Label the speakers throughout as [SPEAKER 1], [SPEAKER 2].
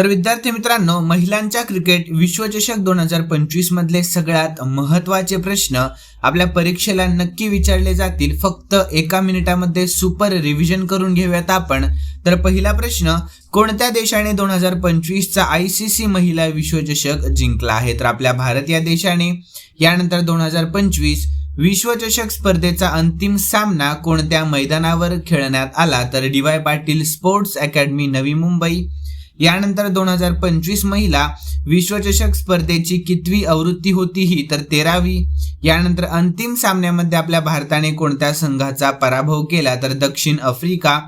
[SPEAKER 1] तर विद्यार्थी मित्रांनो महिलांच्या क्रिकेट विश्वचषक दोन हजार पंचवीस मधले सगळ्यात महत्त्वाचे प्रश्न आपल्या परीक्षेला नक्की विचारले जातील. फक्त एका मिनिटामध्ये सुपर रिव्हिजन करून घेऊयात आपण. तर पहिला प्रश्न कोणत्या देशाने दोन हजार पंचवीसचा आय सी सी महिला विश्वचषक जिंकला आहे? तर आपल्या भारत या देशाने. यानंतर दोन हजार पंचवीस विश्वचषक स्पर्धेचा अंतिम सामना कोणत्या मैदानावर खेळण्यात आला? तर D Y Patil sports academy Navi Mumbai. यानंतर दोन हजार पंचवीस महिला विश्वचषक स्पर्धेची कितवी आवृत्ती होती ही तर तेरावी. यानंतर अंतिम सामन्यामध्ये आपल्या भारताने कोणत्या संघाचा पराभव केला तर दक्षिण आफ्रिका.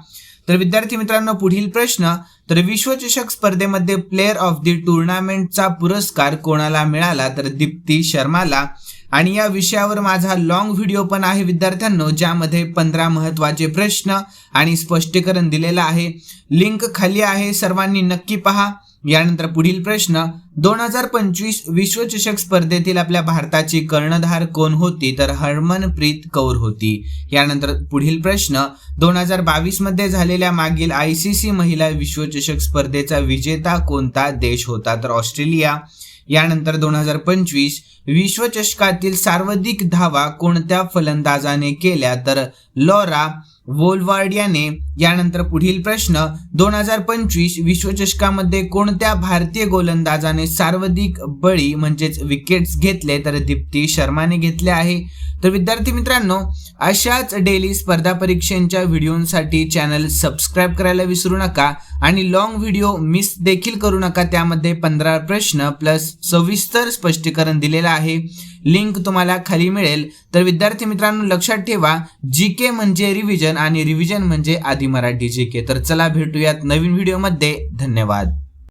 [SPEAKER 1] तर विद्यार्थी मित्रांनो पुढील प्रश्न तर विश्वचषक स्पर्धेमध्ये प्लेअर ऑफ द टुर्नामेंटचा पुरस्कार कोणाला मिळाला? तर दीप्ती शर्माला. आणि या विषयावर माझा लॉंग व्हिडिओ पण आहे विद्यार्थ्यांनो ज्यामध्ये पंधरा महत्त्वाचे प्रश्न आणि स्पष्टीकरण दिलेलं आहे. लिंक खाली आहे सर्वांनी नक्की पहा. यानंतर पुढील प्रश्न दोन हजार पंचवीस विश्वचषक स्पर्धेतील आपल्या भारताची कर्णधार कोण होती? तर हरमनप्रीत कौर होती. यानंतर पुढील प्रश्न दोन हजार बावीसमध्ये झालेल्या मागील आय सी सी महिला विश्वचषक स्पर्धेचा विजेता कोणता देश होता? तर ऑस्ट्रेलिया. यानंतर दोन हजार पंचवीस विश्वचषकातील सर्वाधिक धावा कोणत्या फलंदाजाने केल्या? तर लॉरा वोलवार्ड याने यानंतर पुढील प्रश्न दोन हजार पंचवीस विश्वचषकामध्ये कोणत्या भारतीय गोलंदाजाने सर्वाधिक बळी म्हणजेच विकेट्स घेतले? तर दीप्ती शर्माने घेतले आहे. तर विद्यार्थी मित्रांनो अशाच डेली स्पर्धा परीक्षांच्या व्हिडिओसाठी चॅनल सबस्क्राईब करायला विसरू नका आणि लॉंग व्हिडिओ मिस देखील करू नका. त्यामध्ये पंधरा प्रश्न प्लस सविस्तर स्पष्टीकरण दिलेलं आहे. लिंक तुम्हाला खाली मिळेल. तर विद्यार्थी मित्रांनो लक्षात ठेवा जी के म्हणजे रिव्हिजन आणि रिव्हिजन म्हणजे आधी मराठी जी के तर चला भेटूयात नवीन व्हिडिओमध्ये धन्यवाद.